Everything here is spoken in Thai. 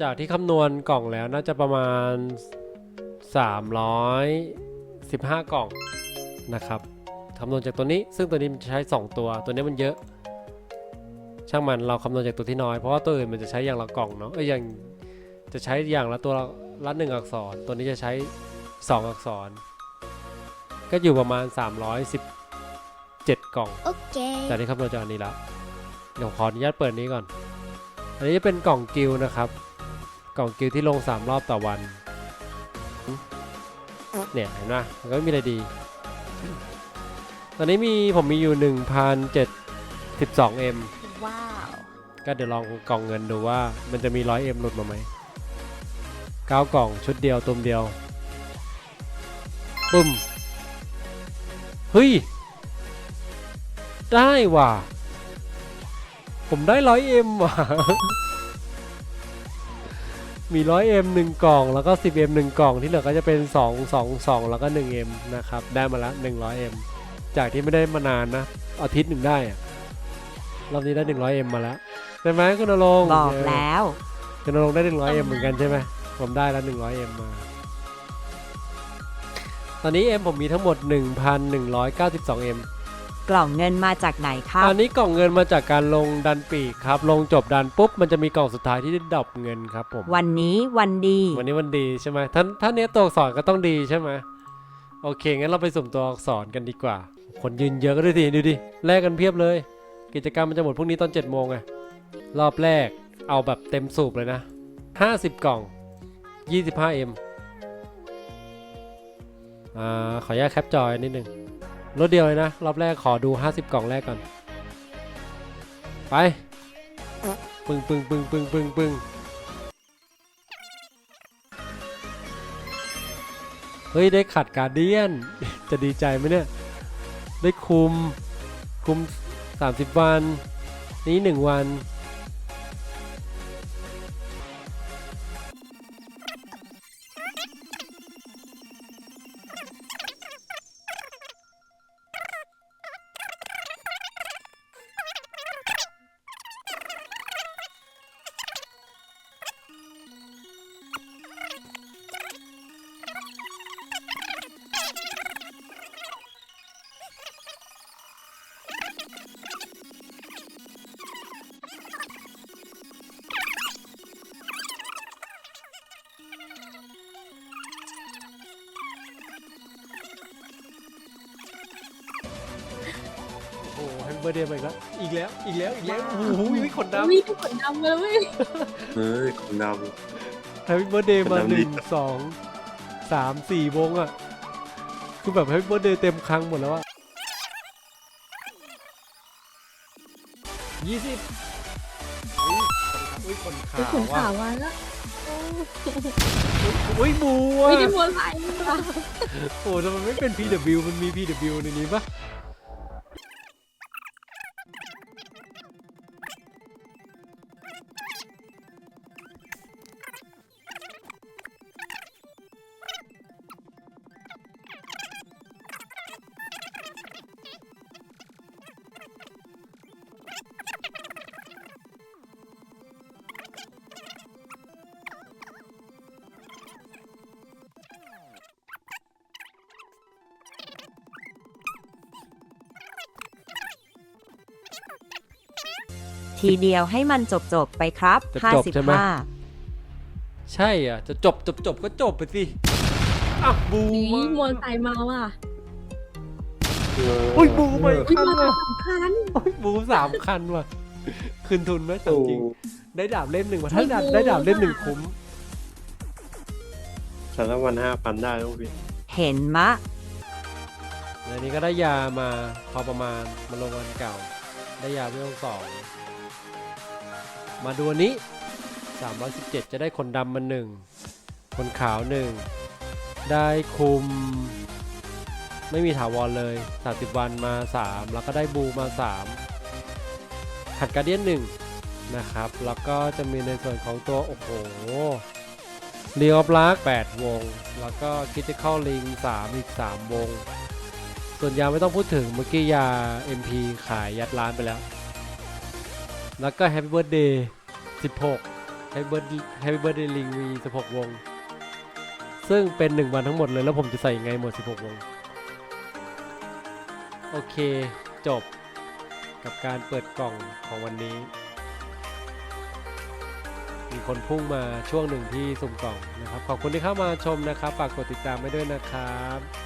จากที่คำนวณกล่องแล้วน่าจะประมาณ 315 กล่องนะครับคำนวณจากตัวนี้ ซึ่งตัวนี้มันจะใช้ 2 ตัวตัวนี้มันเยอะ ช่างมันเราคำนวณจากตัวที่น้อย เพราะว่าตัวอื่นมันจะใช้อย่างละกล่องเนาะเอ้ยอย่างจะใช้อย่างละตัวละละหนึ่งอักษร ตัวนี้จะใช้ 2 อักษร ก็อยู่ประมาณ 317 กล่องโอเคจากที่คำนวณจากอันนี้แล้ว เดี๋ยวขออนุญาตเปิดนี้ก่อน อันนี้จะเป็นกล่องกิลนะครับ กล่องกิลที่ลง 3 รอบต่อวัน เนี่ยเห็นไหมมันก็ไม่มีอะไรดี ตอนนี้มีผมมีอยู่ 1,012M ว้าว ก็เดี๋ยวลองกล่องเงินดูว่ามันจะมี 100M หลุดมาไหม9กล่องชุดเดียวตุมเดียวปุ้มเฮ้ย ได้ว่ะ ผมได้ 100M ว่ะ มี 100M หนึ่งกล่อง แล้วก็ 10M หนึ่งกล่องที่เหลือก็จะเป็น2 2 2แล้วก็ 1M นะครับ ได้มาละ 100M จากที่ไม่ได้มานานนะ อาทิตย์หนึ่งได้อะรอบนี้ได้ 100M มาแล้วใช่ไหมคุณนรงค์บอกแล้วคุณนรงค์ได้ 100M เหมือนกันใช่ไหมผมได้แล้ว 100M มาตอนนี้ M ผมมีทั้งหมด 1,192M กล่องเงินมาจากไหนครับ อันนี้กล่องเงินมาจากการลงดันปีกครับ ลงจบดันปุ๊บมันจะมีกล่องสุดท้ายที่ได้ดรอปเงินครับผม วันนี้วันดี วันนี้วันดีใช่ไหมถ้าถ้าเนี้ยตัวอักษรก็ต้องดีใช่ไหมโอเคงั้นเราไปสุ่มตัวอักษรกันดีกว่า คนยืนเยอะก็ดูดิดูดิแลกกันเพียบเลย กิจกรรมมันจะหมดพรุ่งนี้ตอน7จ็ดโมงไงรอบแรกเอาแบบเต็มสูบเลยนะ 50 กล่อง 25M อ่าขออนุญาตแคปจอยนิดนึง รถเดียวเลยนะ รอบแรกขอดู 50 กล่องแรกก่อน ไป ปึ้งปึ้งปึ้งปึ้งปึ้งปึ้งเฮ้ย ได้ขัดการเดียน จะดีใจไหมเนี่ย ได้คุม คุม 30 วัน นี้ 1 วัน บอร์เดย์มาอีกแล้ว อีกแล้ว อีกแล้ว อีกแล้ว โอ้โหมีคนดำวิ่งขนดำมาแล้วเว้ยเฮ้ยคุณดแฮปปี้เบิร์ดเดย์มาคนหดำนึ่งดีสองสามสี่วงอะ คือแบบแฮปปี้เบิร์ดเดย์เต็มครั้งหมดแล้วอะยี่สิบอุ้ยคนขาคือวขนว่ะขาวมาแล้วอุ้ยบูไม่อะได้มัวไหลว่ะโอ้ทำไมไม่เป็น PW มันมี PW ในนี้ปะ ทีเดียวให้มันจบจบๆไปครับจะจบใช่ไหม55ใช่อะ จะจบจบจบก็จบไปสิอะบูนี่มามัวไหลมาว่ะำอุ้ยบูไปอุ้ยคันมาว่ะสำคัญโอ้ยบูสามคันว่ะ คืนทุนไหมถามโอ้จริง ได้ดาบเล่มหนึ่งว่ะถ้าดาบได้ดาบเล่มหนึ่งคุ้ม ฉันละวันห้าพันได้ต้องพี่เห็นมะอันนี้ก็ได้ยามาพอประมาณมาลงวันเก่า ได้ยาเวลสอง มาดูอันนี้ 317 จะได้คนดำมาหนึ่ง คนขาวหนึ่ง ได้คุม ไม่มีถาวรเลย 30 วันมา 3 แล้วก็ได้บูมา 3 ขัดการเดียนหนึ่งนะครับ แล้วก็จะมีในส่วนของตัว โอ้โหเรียบลัก8วง แล้วก็คิติคอลลิง3อีก 3 วง ส่วนยาไม่ต้องพูดถึงเมื่อกี้ยา MP ขายยัดร้านไปแล้ว แล้วก็ Happy Birthday 16 Happy Birthday Happy Birthday Ring มี 16 วง ซึ่งเป็น 1 วันทั้งหมดเลย แล้วผมจะใส่ยังไงหมด 16 วง โอเค จบกับการเปิดกล่องของวันนี้ มีคนพุ่งมาช่วงหนึ่งที่สุ่มกล่องนะครับ ขอบคุณที่เข้ามาชมนะครับ ฝากกดติดตามไว้ด้วยนะครับ